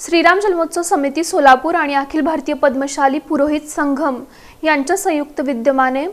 श्रीराम जन्मोत्सव समिती सोलापूर आणि अखिल भारतीय पद्मशाली पुरोहित संघम यांच्या संयुक्त विद्यमाने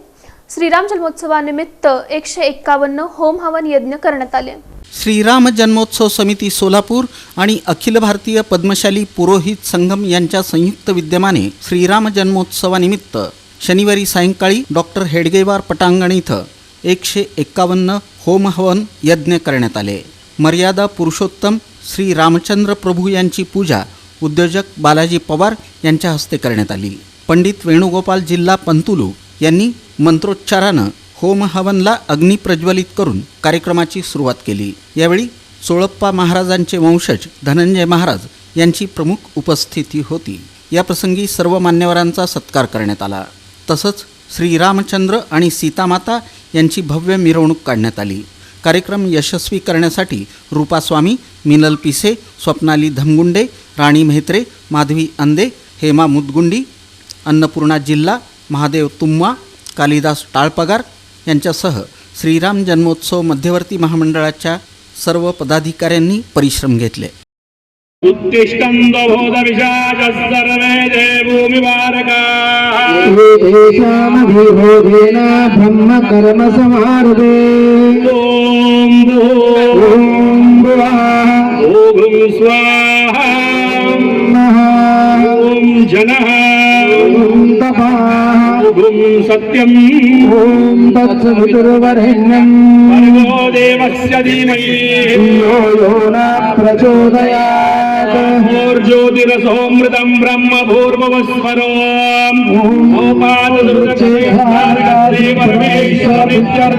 श्रीराम जन्मोत्सवानिमित्त एकशे एक्कावन्न होम हवन यज्ञ करण्यात आले. श्रीराम जन्मोत्सव समिती सोलापूर आणि अखिल भारतीय पद्मशाली पुरोहित संगम यांच्या संयुक्त विद्यमाने श्रीराम जन्मोत्सवानिमित्त शनिवारी सायंकाळी डॉक्टर हेडगेवार पटांगण इथं एकशे एक्कावन्न होम हवन यज्ञ करण्यात आले. मर्यादा पुरुषोत्तम श्री रामचंद्र प्रभू यांची पूजा उद्योजक बालाजी पवार यांच्या हस्ते करण्यात आली. पंडित वेणुगोपाल जिल्हा पंतुलू यांनी मंत्रोच्चारानं होम हवनला अग्नी प्रज्वलित करून कार्यक्रमाची सुरुवात केली. यावेळी सोळप्पा महाराजांचे वंशज धनंजय महाराज यांची प्रमुख उपस्थिती होती. याप्रसंगी सर्व मान्यवरांचा सत्कार करण्यात आला. तसंच श्रीरामचंद्र आणि सीतामाता यांची भव्य मिरवणूक काढण्यात आली. कार्यक्रम यशस्वी करण्यासाठी रूपा स्वामी मिनल पिसे स्वप्नाली धमगुंडे राणी म्हेत्रे माधवी अंदे हेमा मुदगुंडी अन्नपूर्णा जिल्हा महादेव तुम्मा कालिदास टाळपगार यांच्यासह श्रीराम जन्मोत्सव मध्यवर्ती महामंडळाच्या सर्व पदाधिकाऱ्यांनी परिश्रम घेतले. उत्तिष्ठन्तो भूतविशाचस्सर्वे ते भूमिवारकाः येषामभिभोगेन ब्रह्मकर्मसमारभे ॐ भू ॐ भुवः भूभुं स्वाहा नः ॐ जनः ॐ तपः भुं सत्यम् ॐ तत्सवितुर्वरेण्यम् भर्गो देवस्य धीमहि यो यो न प्रचोदयात् ज्योतिरसोऽमृतं ब्रह्म भूर्भुवस्वरो भूपादुर्गते परमेश्वर